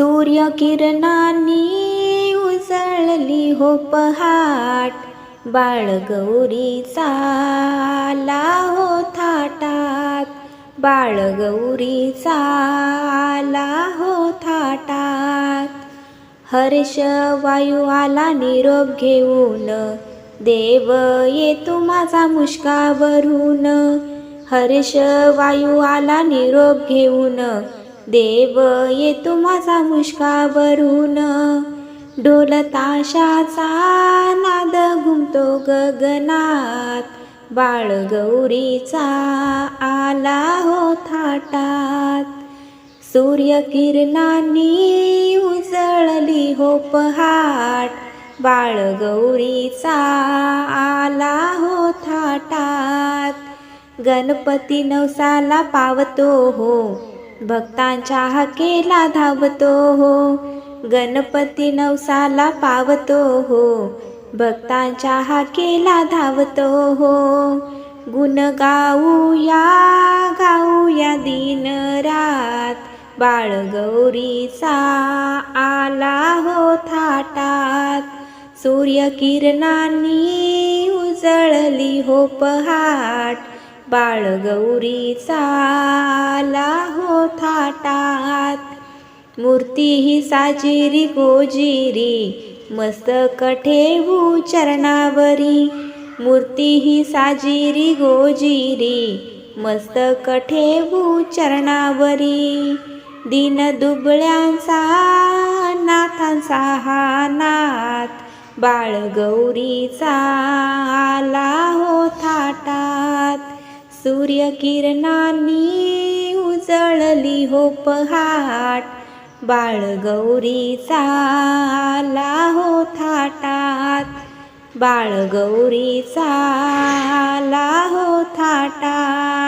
सूर्यकिरणांनी उजळली हो पहाट बाळगौरीचा आला हो थाटात बाळगौरीचा आला हो थाटात हर्ष वायू आला निरोप घेऊन देव येतो माझा मुष्कावरून हर्ष वायू आला निरोप घेऊन देव येतो माझा मुष्का भरून ढोलताशाचा नाद घुमतो गगनात. बाळगौरीचा आला हो थाटात. सूर्य किरणांनी उजळली हो पहाट. बाळगौरीचा आला हो थाटात. गणपती नवसाला पावतो हो. भक्तांच्या हाकेला धावतो हो. गणपती नवसाला पावतो हो. भक्तांच्या हाकेला धावतो हो. गुण गाऊया गाऊया दिन रात. बाळगौरीचा आला हो थाटात. सूर्य किरणांनी उजळली हो पहाट. बाळगौरीचा हो मूर्ती ही साजिरी गोजिरी मस्तक ठेवू चरणावरी. मूर्ती ही साजिरी गोजिरी मस्तक ठेवू चरणावरी. दिन दुबळ्यांचा नाथांचा हा नाथ. बाळगौरीचा आला हो थाटात. सूर्यकिरणांनी जळली हो पहाट बाळगौरी आला हो थाटात. बाळगौरीचा आला हो थाटात.